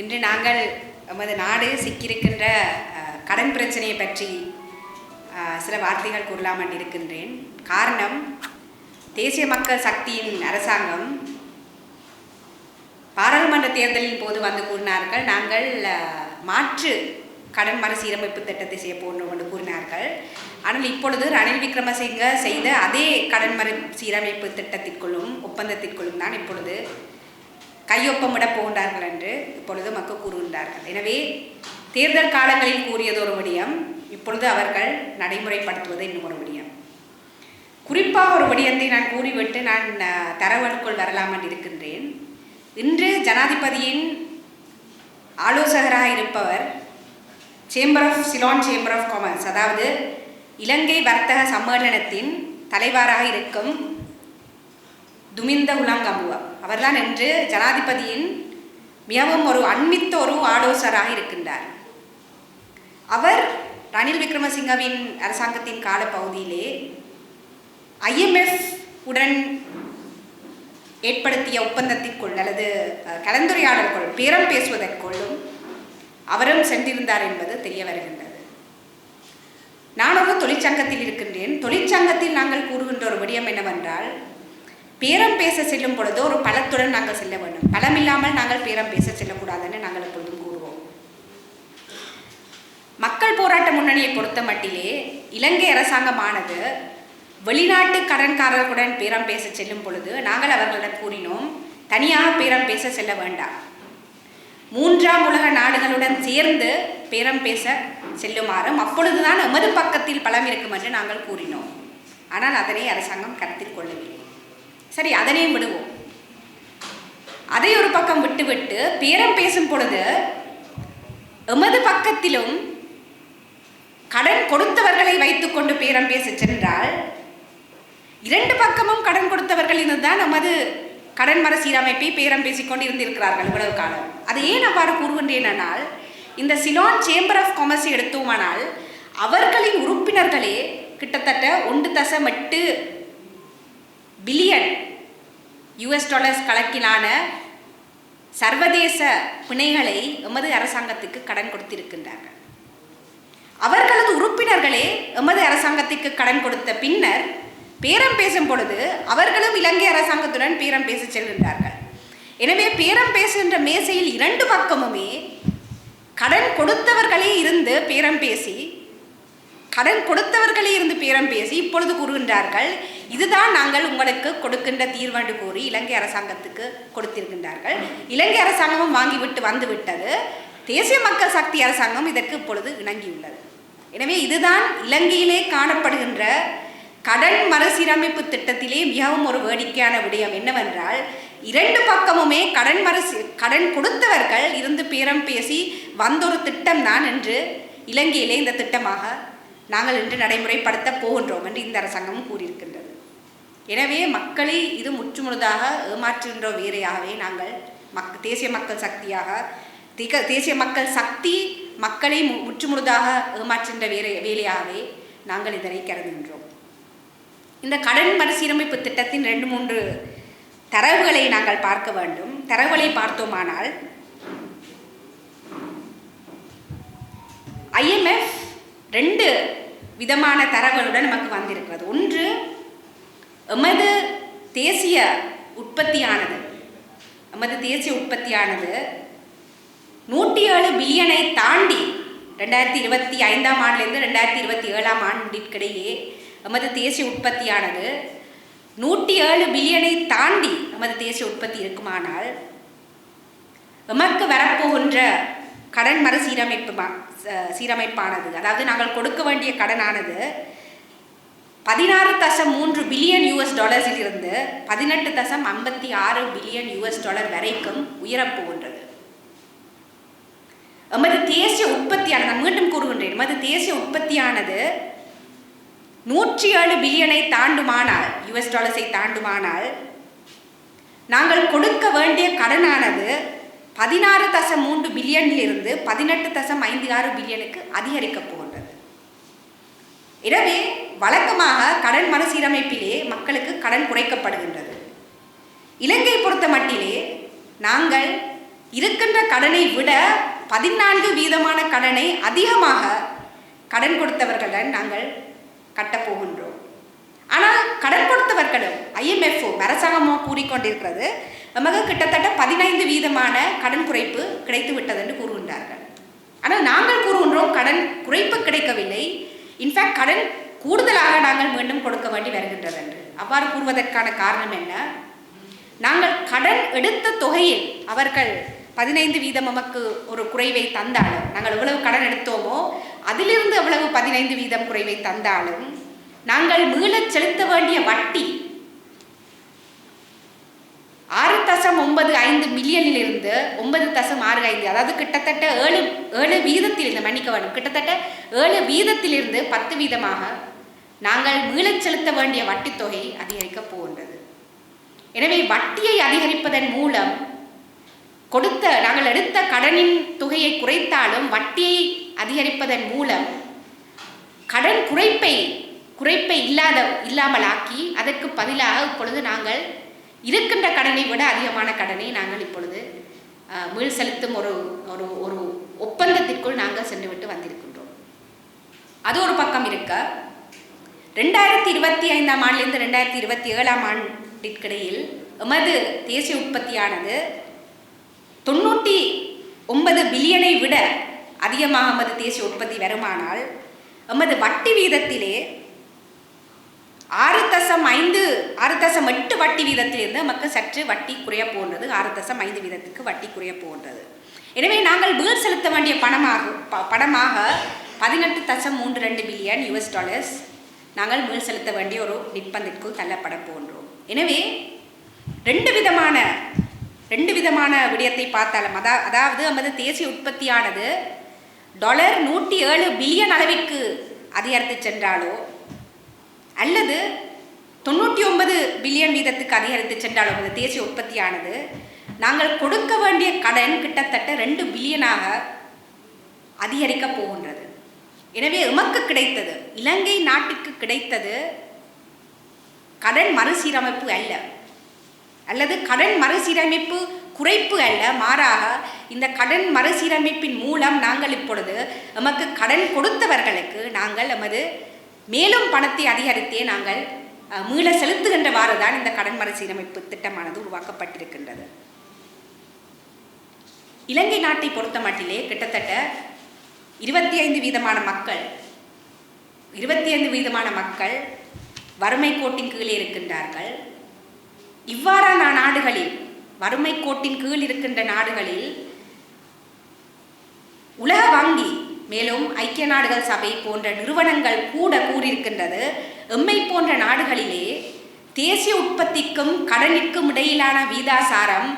இன்று நாங்கள் நமது நாடு சிக்கியிருக்கின்ற கடன் பிரச்சனையை பற்றி சில வார்த்தைகள் கூறலாம் என்று இருக்கின்றேன். காரணம் தேசிய மக்கள் சக்தியின் அரசாங்கம் பாராளுமன்ற தேர்தலின் போது வந்து கூறினார்கள் நாங்கள் மாற்று கடன் மறுசீரமைப்பு திட்டத்தை செய்ய போன்றோம் என்று கூறினார்கள். ஆனால் இப்பொழுது ரணில் விக்ரமசிங்க செய்த அதே கடன் மறு சீரமைப்பு திட்டத்திற்குள்ளும் ஒப்பந்தத்திற்குள்ளும் தான் இப்பொழுது கையொப்பமிடப் போகின்றார்கள் என்று இப்பொழுது மக்கள் கூறுகின்றார்கள். எனவே தேர்தல் காலங்களில் கூறியது ஒரு விடயம் இப்பொழுது அவர்கள் நடைமுறைப்படுத்துவது இன்னும் ஒரு விடயம். குறிப்பாக ஒரு விடயத்தை நான் கூறிவிட்டு நான் அஹ், வரலாம் என்று இருக்கின்றேன். இன்று ஜனாதிபதியின் ஆலோசகராக இருப்பவர் chamber of Ceylon chamber of commerce அதாவது இலங்கை வர்த்தக சம்மேளனத்தின் தலைவராக இருக்கும் துமிந்த உலங்கமுவ அவர்தான் என்று ஜனாதிபதியின் மிகவும் ஒரு அண்மித்த ஒரு ஆலோசராக இருக்கின்றார். அவர் ரணில் விக்ரமசிங்கவின் அரசாங்கத்தின் காலப்பகுதியிலே ஐஎம்எஃப் உடன் ஏற்படுத்திய ஒப்பந்தத்திற்குள் அல்லது அஹ், கலந்துரையாடலுக்குள் பேரம் பேசுவதற்குள்ளும் அவரும் சென்றிருந்தார் என்பது தெரிய வருகின்றது. நான் ஒரு தொழிற்சங்கத்தில் இருக்கின்றேன். தொழிற்சங்கத்தில் நாங்கள் கூறுகின்ற ஒரு விடயம் என்னவென்றால் பேரம் பேச செல்லும் பொழுது ஒரு பலத்துடன் நாங்கள் செல்ல வேண்டும். பலமில்லாமல் நாங்கள் பேரம் பேச செல்லக்கூடாதுன்னு நாங்கள் எப்பொழுதும் கூறுவோம். மக்கள் போராட்ட முன்னணியை பொறுத்த மட்டிலே இலங்கை அரசாங்கமானது வெளிநாட்டு கடன்காரர்களுடன் பேரம் பேச செல்லும் பொழுது நாங்கள் அவர்களிடம் கூறினோம் தனியாக பேரம் பேச செல்ல வேண்டாம். மூன்றாம் உலக நாடுகளுடன் சேர்ந்து பேரம் பேச செல்லுமாறும் அப்பொழுதுதான் எமது பக்கத்தில் பலம் இருக்கும் என்று நாங்கள் கூறினோம். ஆனால் அதனை அரசாங்கம் கருத்தில் கொள்ளவில்லை. சரி அதனையும் விடுவோம். அதை ஒரு பக்கம் விட்டுவிட்டு பேரம் பேசும் பொழுது எமது பக்கத்திலும் கடன் கொடுத்தவர்களை வைத்துக்கொண்டு பேரம் பேச சென்றால் இரண்டு பக்கமும் கடன் கொடுத்தவர்கள் தான் நமது கடன் மறுசீரமைப்பை பேரம் பேசிக்கொண்டு இருந்திருக்கிறார்கள் இவ்வளவு காலம். அதை ஏன் அவ்வாறு கூறுகின்றேனால் இந்த சிலான் சேம்பர் ஆஃப் காமர்ஸ் எடுத்தோமானால் அவர்களின் உறுப்பினர்களே கிட்டத்தட்ட ஒன்று தசம் எட்டு பில்லியன் யுஎஸ் டாலர்ஸ் கணக்கிலான சர்வதேச பிணைகளை எமது அரசாங்கத்துக்கு கடன் கொடுத்திருக்கின்றார்கள் அவர்களது உறுப்பினர்களே எமது அரசாங்கத்திற்கு கடன் கொடுத்த பின்னர் பேரம் பேசும் பொழுது அவர்களும் இலங்கை அரசாங்கத்துடன் பேரம் பேச செல்கின்றார்கள். எனவே பேரம் பேசுகின்ற மேசையில் இரண்டு பக்கமுமே கடன் கொடுத்தவர்களே இருந்து பேரம் பேசி கடன் கொடுத்தவர்களே இருந்து பேரம் பேசி இப்பொழுது கூறுகின்றார்கள் இதுதான் நாங்கள் உங்களுக்கு கொடுக்கின்ற தீர்வென்று கூறி இலங்கை அரசாங்கத்துக்கு கொடுத்திருக்கின்றார்கள். இலங்கை அரசாங்கமும் வாங்கிவிட்டு வந்துவிட்டது. தேசிய மக்கள் சக்தி அரசாங்கம் இதற்கு இப்பொழுது இணங்கியுள்ளது. எனவே இதுதான் இலங்கையிலே காணப்படுகின்ற கடன் மறுசீரமைப்பு திட்டத்திலே மிகவும் ஒரு வேடிக்கையான விடயம் என்னவென்றால் இரண்டு பக்கமுமே கடன் மறுசி கடன் கொடுத்தவர்கள் இருந்து பேரம் பேசி வந்தொரு திட்டம்தான் என்று இலங்கையிலே இந்த திட்டமாக நாங்கள் இன்று நடைமுறைப்படுத்த போகின்றோம் என்று இந்த அரசாங்கமும் கூறியிருக்கின்றது. எனவே மக்களை இது முற்றுமுழுதாக ஏமாற்றுகின்ற வேறையாகவே நாங்கள் மக் தேசிய மக்கள் சக்தியாக திக தேசிய மக்கள் சக்தி மக்களை மு- முற்றுமுழுதாக ஏமாற்றுகின்ற வேலை வேலையாகவே நாங்கள் இதனை கருதுகின்றோம். இந்த கடன் மறுசீரமைப்பு திட்டத்தின் ரெண்டு மூன்று தரவுகளை நாங்கள் பார்க்க வேண்டும். தரவுகளை பார்த்தோமானால் ஐஎம்எஃப் ரெண்டு விதமான தரவுகளுடன் நமக்கு வந்திருக்கிறது. ஒன்று எமது தேசிய உற்பத்தியானது. எமது தேசிய உற்பத்தியானது நூற்றி ஏழு பில்லியனை தாண்டி ரெண்டாயிரத்தி இருபத்தி ஐந்தாம் ஆண்டுலேருந்து ரெண்டாயிரத்தி இருபத்தி ஏழாம் ஆண்டிற்கிடையே எமது தேசிய உற்பத்தியானது நூற்றி ஏழு பில்லியனை தாண்டி நமது தேசிய உற்பத்தி இருக்குமானால் எமக்கு வரப்போகின்ற கடன் மறுசீரமைப்பு மா- சீரமைப்பானது. அதாவது நாங்கள் கொடுக்க வேண்டிய கடனானது பதினாறு தசம் மூன்று பில்லியன் யூஎஸ் டாலர்ஸில் இருந்து பதினெட்டு தசம் ஐம்பத்தி ஆறு பில்லியன் யூஎஸ் டாலர் வரைக்கும் உயரப்போகின்றது எமது தேசிய உற்பத்தியானது நான் மீண்டும் கூறுகின்றேன் எமது தேசிய உற்பத்தியானது நூற்றி ஏழு பில்லியனை தாண்டுமானால் யுஎஸ் டாலர்ஸை தாண்டுமானால் நாங்கள் கொடுக்க வேண்டிய கடனானது பதினாறு தசம் மூன்று பில்லியனிலிருந்து பதினெட்டு தசம் ஐந்து ஆறு பில்லியனுக்கு அதிகரிக்கப் போகின்றது. எனவே வழக்கமாக கடன் மறுசீரமைப்பிலே மக்களுக்கு கடன் குறைக்கப்படுகின்றது. இலங்கை பொறுத்த மட்டிலே நாங்கள் இருக்கின்ற கடனை விட பதினான்கு வீதமான கடனை அதிகமாக கடன் கொடுத்தவர்களுடன் நாங்கள் கட்டப்போகின்றோம் ஆனால் கடன் கொடுத்தவர்களும் ஐஎம்எஃப்ஓ அரசாங்கமோ கூறிக்கொண்டிருக்கிறது நமக்கு கிட்டத்தட்ட பதினைந்து வீதமான கடன் குறைப்பு கிடைத்து விட்டது என்று கூறுகின்றார்கள். ஆனால் நாங்கள் கூறுகின்றோம் கடன் குறைப்பு கிடைக்கவில்லை. இன்ஃபேக்ட் கடன் கூடுதலாக நாங்கள் மீண்டும் கொடுக்க வேண்டி வருகின்றது என்று அவ்வாறு கூறுவதற்கான காரணம் என்ன? நாங்கள் கடன் எடுத்த தொகையில் அவர்கள் பதினைந்து வீதம் நமக்கு ஒரு குறைவை தந்தாலும் நாங்கள் எவ்வளவு கடன் எடுத்தோமோ அதிலிருந்து எவ்வளவு பதினைந்து வீதம் குறைவை தந்தாலும் நாங்கள் மீள செலுத்த வேண்டிய வட்டி ஆறு தசம் ஒன்பது ஐந்து மில்லியனிலிருந்து ஒன்பது தசம் ஆறு ஐந்து அதாவது கிட்டத்தட்ட ஏழு ஏழு வீதத்திலிருந்து மன்னிக்க வேண்டும். கிட்டத்தட்ட ஏழு வீதத்திலிருந்து பத்து வீதமாக நாங்கள் மீளச் செலுத்த வேண்டிய வட்டித்தொகை தொகை அதிகரிக்கப் போகின்றது. எனவே வட்டியை அதிகரிப்பதன் மூலம் கொடுத்த நாங்கள் எடுத்த கடனின் தொகையை குறைத்தாலும் வட்டியை அதிகரிப்பதன் மூலம் கடன் குறைப்பை குறைப்பை இல்லாத இல்லாமலாக்கி அதற்கு பதிலாக இப்பொழுது நாங்கள் இருக்கின்ற கடனை விட அதிகமான கடனை நாங்கள் இப்பொழுது மீள் செலுத்தும் ஒரு ஒரு ஒரு ஒப்பந்தத்திற்குள் நாங்கள் சென்றுவிட்டு வந்திருக்கின்றோம். அது ஒரு பக்கம் இருக்க ரெண்டாயிரத்தி இருபத்தி ஐந்தாம் ஆண்டிலிருந்து ரெண்டாயிரத்தி இருபத்தி ஏழாம் ஆண்டிற்கிடையில் எமது தேசிய உற்பத்தியானது தொண்ணூற்றி ஒன்பது பில்லியனை விட அதிகமாக எமது தேசிய உற்பத்தி வருமானால் எமது வட்டி வீதத்திலே ஆறு தசம் ஐந்து ஆறு தசம் எட்டு வட்டி வீதத்திலிருந்து நமக்கு சற்று வட்டி குறைய போன்றது. ஆறு தசம் ஐந்து வீதத்துக்கு வட்டி குறைய போன்றது. எனவே நாங்கள் பில் செலுத்த வேண்டிய பணமாக ப- பணமாக பதினெட்டு தசம் மூன்று ரெண்டு பில்லியன் யூஎஸ் டாலர்ஸ் நாங்கள் மீள் செலுத்த வேண்டிய ஒரு நிர்பந்தத்திற்குள் தள்ளப்பட போன்றோம். எனவே ரெண்டு விதமான ரெண்டு விதமான விடயத்தை பார்த்தாலும் அதா அதாவது நமது தேசிய உற்பத்தியானது டாலர் நூற்றி ஏழு பில்லியன் அளவிற்கு அதிகரித்து சென்றாலோ அல்லது தொண்ணூற்றி ஒன்பது பில்லியன் வீதத்துக்கு அதிகரித்து சென்றாலும் அந்த தேசிய உற்பத்தியானது நாங்கள் கொடுக்க வேண்டிய கடன் கிட்டத்தட்ட ரெண்டு பில்லியனாக அதிகரிக்க போகின்றது. எனவே எமக்கு கிடைத்தது இலங்கை நாட்டிற்கு கிடைத்தது கடன் மறுசீரமைப்பு அல்ல. அல்லது கடன் மறுசீரமைப்பு குறைப்பு அல்ல மாறாக இந்த கடன் மறுசீரமைப்பின் மூலம் நாங்கள் இப்பொழுது எமக்கு கடன் கொடுத்தவர்களுக்கு நாங்கள் எமது மேலும் பணத்தை அதிகரித்தே நாங்கள் மீள செலுத்துகின்றவாறு தான் இந்த கடன் மறுசீரமைப்பு திட்டமானது உருவாக்கப்பட்டிருக்கின்றது. இலங்கை நாட்டை பொறுத்த மட்டிலே கிட்டத்தட்ட இருபத்தி ஐந்து வீதமான மக்கள் இருபத்தி ஐந்து வீதமான மக்கள் வறுமை கோட்டின் கீழே இருக்கின்றார்கள். இவ்வாறான நாடுகளில் வறுமை கோட்டின் கீழ் இருக்கின்ற நாடுகளில் உலக வங்கி மேலும் ஐக்கிய நாடுகள் சபை போன்ற நிறுவனங்கள் கூட கூறியிருக்கின்றது. எம்மை போன்ற நாடுகளிலே தேசிய உற்பத்திக்கும் கடனிற்கும் இடையிலான வீதாசாரம்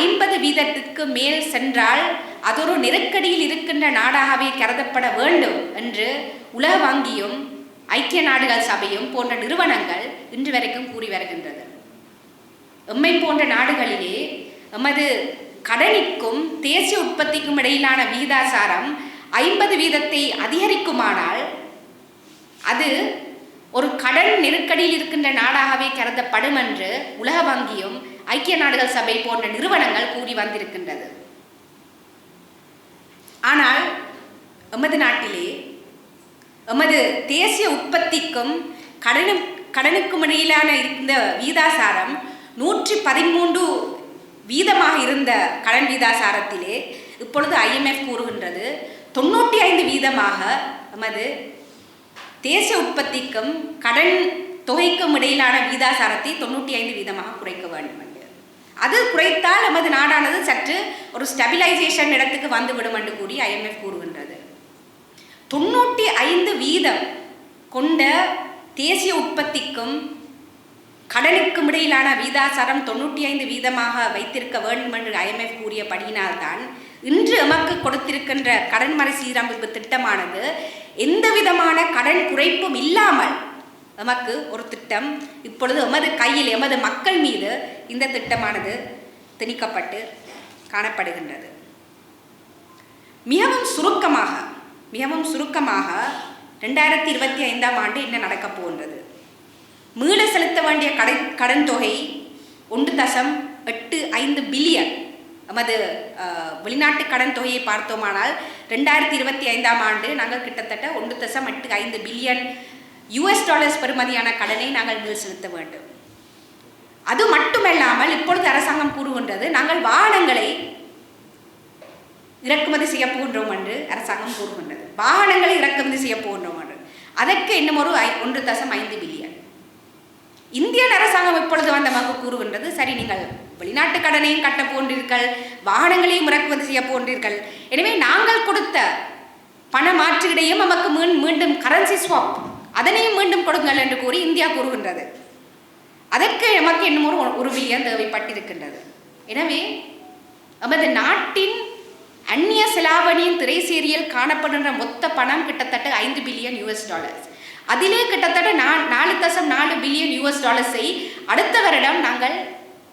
ஐம்பது வீதத்திற்கு மேல் சென்றால் அதொரு நெருக்கடியில் இருக்கின்ற நாடாகவே கருதப்பட வேண்டும் என்று உலக வங்கியும் ஐக்கிய நாடுகள் சபையும் போன்ற நிறுவனங்கள் இன்று வரைக்கும் கூறி வருகின்றது. எம்மை போன்ற நாடுகளிலே எமது கடனிற்கும் தேசிய உற்பத்திக்கும் இடையிலான வீதாசாரம் ஐம்பது வீதத்தை அதிகரிக்குமானால் அது ஒரு கடன் நெருக்கடியில் இருக்கின்ற நாடாகவே கருதப்படும் என்று உலக வங்கியும் ஐக்கிய நாடுகள் சபை போன்ற நிறுவனங்கள் கூறி வந்திருக்கின்றது. ஆனால் எமது நாட்டிலே எமது தேசிய உற்பத்திக்கும் கடனும் கடனுக்கும் இடையிலான இருந்த வீதாசாரம் நூற்றி பதிமூன்று வீதமாக இருந்த கடன் வீதாசாரத்திலே இப்பொழுது ஐஎம்எஃப் கூறுகின்றது. தொண்ணூற்றி ஐந்து வீதமாக நமது தேசிய உற்பத்திக்கும் கடன் தொகைக்கும் இடையிலான வீதாசாரத்தை தொண்ணூற்றி ஐந்து வீதமாக குறைக்க வேண்டும் என்று. அது குறைத்தால் நமது நாடானது சற்று ஒரு ஸ்டெபிலைசேஷன் இடத்துக்கு வந்துவிடும் என்று கூறி ஐஎம்எஃப் கூறுகின்றது. தொண்ணூற்றி ஐந்து வீதம் கொண்ட தேசிய உற்பத்திக்கும் கடனுக்கும் இடையிலான வீதாசாரம் தொண்ணூற்றி ஐந்து வீதமாக வைத்திருக்க வேண்டும் என்று ஐஎம்எஃப் கூறியபடியினால்தான் இன்று எமக்கு கொடுத்திருக்கின்ற கடன் மறுசீரமைப்பு திட்டமானது எந்த விதமான கடன் குறைப்பும் இல்லாமல் எமக்கு ஒரு திட்டம் இப்பொழுது எமது கையில் எமது மக்கள் மீது இந்த திட்டமானது திணிக்கப்பட்டு காணப்படுகின்றது. மிகவும் சுருக்கமாக மிகவும் சுருக்கமாக ரெண்டாயிரத்தி இருபத்தி ஐந்தாம் ஆண்டு என்ன நடக்கப் போகின்றது? மீள செலுத்த வேண்டிய கடை கடன் தொகை ஒன்று தசம் எட்டு ஐந்து பில்லியன். நமது வெளிநாட்டு கடன் தொகையை பார்த்தோமானால் ரெண்டாயிரத்தி இருபத்தி ஐந்தாம் ஆண்டு நாங்கள் கிட்டத்தட்ட ஒன்று தசம் எட்டு ஐந்து பில்லியன் யுஎஸ் டாலர்ஸ் பெறுமதியான கடனை நாங்கள் மீள் செலுத்த வேண்டும். அது மட்டுமல்லாமல் இப்பொழுது அரசாங்கம் கூறுகின்றது நாங்கள் வாகனங்களை இறக்குமதி செய்ய போகின்றோம் என்று அரசாங்கம் கூறுகின்றது. வாகனங்களை இறக்குமதி செய்ய போகின்றோம் என்று. அதற்கு இன்னும் ஒரு ஐ- ஒன்று தசம் ஐந்து பில்லியன். இந்தியன் அரசாங்கம் இப்பொழுது வந்தமாக கூறுகின்றது சரி நீங்கள் வெளிநாட்டு கடனையும் கட்ட போன்றீர்கள் வாகனங்களையும் இறக்குமதி செய்ய போன்றீர்கள். எனவே நாங்கள் கொடுத்த பண மாற்றுகிடையும் நமக்கு மீன் மீண்டும் கரன்சி ஸ்வாப் அதனையும் மீண்டும் கொடுங்கள் என்று கூறி இந்தியா கூறுகின்றது. அதற்கு நமக்கு இன்னும் ஒரு ஒரு பில்லியன் தேவைப்பட்டிருக்கின்றது. எனவே நமது நாட்டின் அந்நிய செலாவணியின் திரைசேரியில் காணப்படுகின்ற மொத்த பணம் கிட்டத்தட்ட ஐந்து பில்லியன் யூஎஸ் டாலர்ஸ் அதிலே கிட்டத்தட்ட நா நாலு தசம் நாலு பில்லியன் யூஎஸ் டாலர்ஸை அடுத்த வருடம் நாங்கள்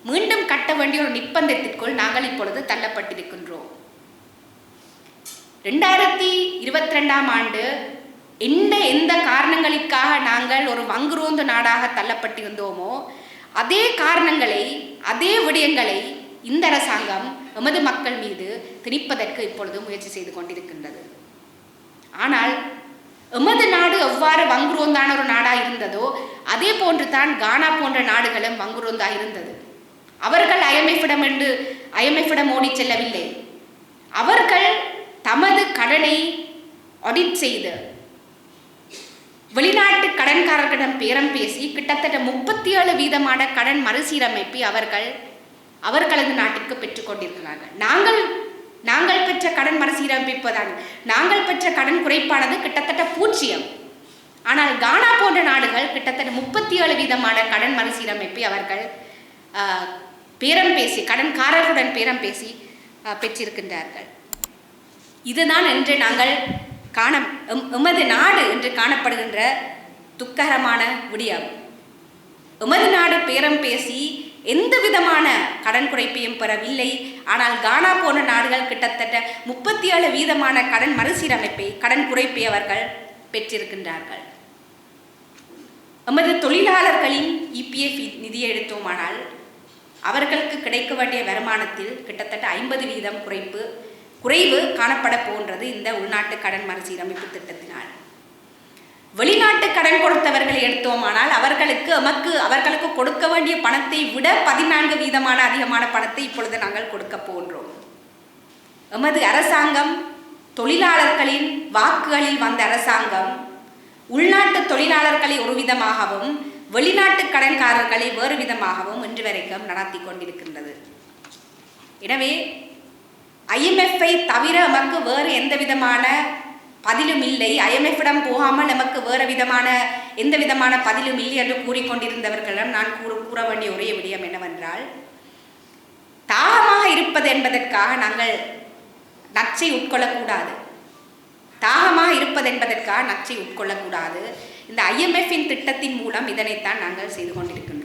மீண்டும் கட்ட வேண்டிய ஒரு நிப்பந்தத்திற்குள் நாங்கள் இப்பொழுது தள்ளப்பட்டிருக்கின்றோம். ரெண்டாயிரத்தி இருபத்தி ரெண்டாம் ஆண்டு எந்த எந்த காரணங்களுக்காக நாங்கள் ஒரு வங்குரோந்து நாடாக தள்ளப்பட்டிருந்தோமோ அதே காரணங்களை அதே விடயங்களை இந்த அரசாங்கம் எமது மக்கள் மீது திணிப்பதற்கு இப்பொழுது முயற்சி செய்து கொண்டிருக்கின்றது. ஆனால் எமது நாடு எவ்வாறு வங்குரோந்தான ஒரு நாடாக இருந்ததோ அதே போன்று தான் கானா போன்ற நாடுகளும் வங்குரோந்தாக இருந்தது. அவர்கள் ஐஎம்எஃபிடம் என்று ஐஎம்எஃபிடம் ஓடிச் செல்லவில்லை. அவர்கள் தமது கடனை ஆடிட் செய்து வெளிநாட்டு கடன்காரர்களிடம் பேரம் பேசி கிட்டத்தட்ட முப்பத்தி ஏழு வீதமான கடன் மறுசீரமைப்பை அவர்கள் அவர்களது நாட்டிற்கு பெற்றுக்கொண்டிருக்கிறார்கள் நாங்கள் நாங்கள் பெற்ற கடன் மறுசீரமைப்புதான். நாங்கள் பெற்ற கடன் குறைப்பானது கிட்டத்தட்ட பூஜ்ஜியம் ஆனால் கானா போன்ற நாடுகள் கிட்டத்தட்ட முப்பத்தி ஏழு வீதமான கடன் மறுசீரமைப்பை அவர்கள் பேரம் பேசி கடன்காரர்களுடன் பேரம் பேசி பெற்றிருக்கின்றார்கள். இதுதான் என்று நாங்கள் காண எமது நாடு என்று காணப்படுகின்ற துக்ககரமான விடியம் எமது நாடு பேரம் பேசி எந்த விதமான கடன் குறைப்பையும் பெறவில்லை. ஆனால் கானா போன்ற நாடுகள் கிட்டத்தட்ட முப்பத்தி ஏழு வீதமான கடன் மறுசீரமைப்பை கடன் குறைப்பை அவர்கள் பெற்றிருக்கின்றார்கள். எமது தொழிலாளர்களின் இபிஎஃப் நிதியை எடுத்தோமானால் அவர்களுக்கு கிடைக்க வேண்டிய வருமானத்தில் கிட்டத்தட்ட ஐம்பது வீதம் குறைப்பு குறைவு காணப்பட போன்றது இந்த உள்நாட்டு கடன் மறுசீரமைப்பு திட்டத்தினால். வெளிநாட்டு கடன் கொடுத்தவர்களை எடுத்தோமானால் அவர்களுக்கு எமக்கு அவர்களுக்கு கொடுக்க வேண்டிய பணத்தை விட பதினான்கு வீதமான அதிகமான பணத்தை இப்பொழுது நாங்கள் கொடுக்க போன்றோம். எமது அரசாங்கம் தொழிலாளர்களின் வாக்குகளில் வந்த அரசாங்கம் உள்நாட்டு தொழிலாளர்களை ஒரு விதமாகவும் வெளிநாட்டு கடன்காரர்களை வேறு விதமாகவும் இன்று வரைக்கும் நடத்தி கொண்டிருக்கின்றது. எனவே ஐஎம்எஃப்பை தவிர நமக்கு வேறு எந்த விதமான பதிலும் இல்லை. ஐஎம்எஃப்பிடம் போகாமல் நமக்கு வேறு விதமான எந்த விதமான பதிலும் இல்லை என்று கூறிக்கொண்டிருந்தவர்களிடம் நான் கூற கூற வேண்டிய ஒரே விடயம் என்னவென்றால் தாகமாக இருப்பது என்பதற்காக நாங்கள் நச்சை உட்கொள்ளக்கூடாது. தாகமாக இருப்பது என்பதற்காக நச்சை உட்கொள்ளக்கூடாது. இந்த ஐஎம்எஃப்பின் திட்டத்தின் மூலம் இதனைத்தான் நாங்கள் செய்து கொண்டிருக்கின்றோம்.